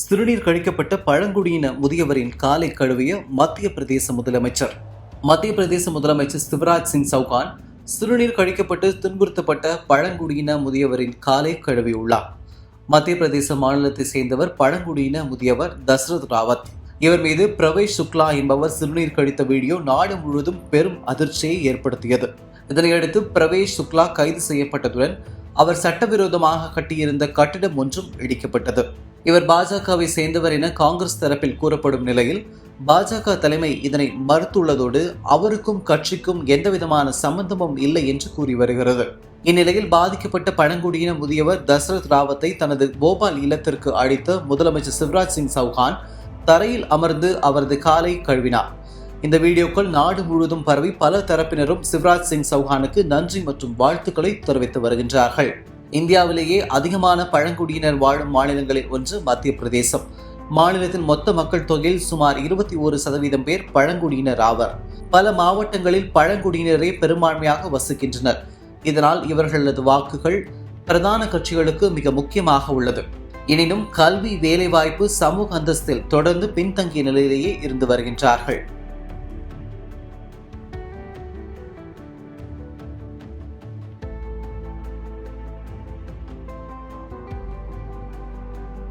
சிறுநீர் கழிக்கப்பட்ட பழங்குடியின முதியவரின் காலை கழுவிய மத்திய பிரதேச முதலமைச்சர். மத்திய பிரதேச முதலமைச்சர் சிவராஜ் சிங் சௌகான் சிறுநீர் கழிக்கப்பட்டு துன்புறுத்தப்பட்ட பழங்குடியின முதியவரின் காலை கழுவியுள்ளார். மத்திய பிரதேச மாநிலத்தை சேர்ந்தவர் பழங்குடியின முதியவர் தசரத் ராவத். இவர் மீது பிரவேஷ் சுக்லா என்பவர் சிறுநீர் கழித்த வீடியோ நாடு முழுவதும் பெரும் அதிர்ச்சியை ஏற்படுத்தியது. இதனையடுத்து பிரவேஷ் சுக்லா கைது செய்யப்பட்டதுடன் அவர் சட்டவிரோதமாக கட்டியிருந்த கட்டிடம் ஒன்றும் இடிக்கப்பட்டது. இவர் பாஜகவை சேர்ந்தவர் என காங்கிரஸ் தரப்பில் கூறப்படும் நிலையில் பாஜக தலைமை இதனை மறுத்துள்ளதோடு அவருக்கும் கட்சிக்கும் எந்தவிதமான சம்பந்தமும் இல்லை என்று கூறி வருகிறது. இந்நிலையில் பாதிக்கப்பட்ட பழங்குடியின முதியவர் தசரத் ராவத்தை தனது போபால் இல்லத்திற்கு அழைத்த முதலமைச்சர் சிவராஜ் சிங் சௌகான் தரையில் அமர்ந்து அவரது காலை கழுவினார். இந்த வீடியோக்கள் நாடு முழுவதும் பரவி பல தரப்பினரும் சிவராஜ் சிங் சௌஹானுக்கு நன்றி மற்றும் வாழ்த்துக்களை தெரிவித்து வருகின்றார்கள். இந்தியாவிலேயே அதிகமான பழங்குடியினர் வாழும் மாநிலங்களில் ஒன்று மத்திய பிரதேசம். மாநிலத்தின் மொத்த மக்கள் தொகையில் சுமார் இருபத்தி ஒரு சதவீதம் பேர் பழங்குடியினர் ஆவர். பல மாவட்டங்களில் பழங்குடியினரே பெரும்பான்மையாக வசிக்கின்றனர். இதனால் இவர்களது வாக்குகள் பிரதான கட்சிகளுக்கு மிக முக்கியமாக உள்ளது. எனினும் கல்வி வேலைவாய்ப்பு சமூக அந்தஸ்தில் தொடர்ந்து பின்தங்கிய நிலையிலேயே இருந்து வருகின்றார்கள்.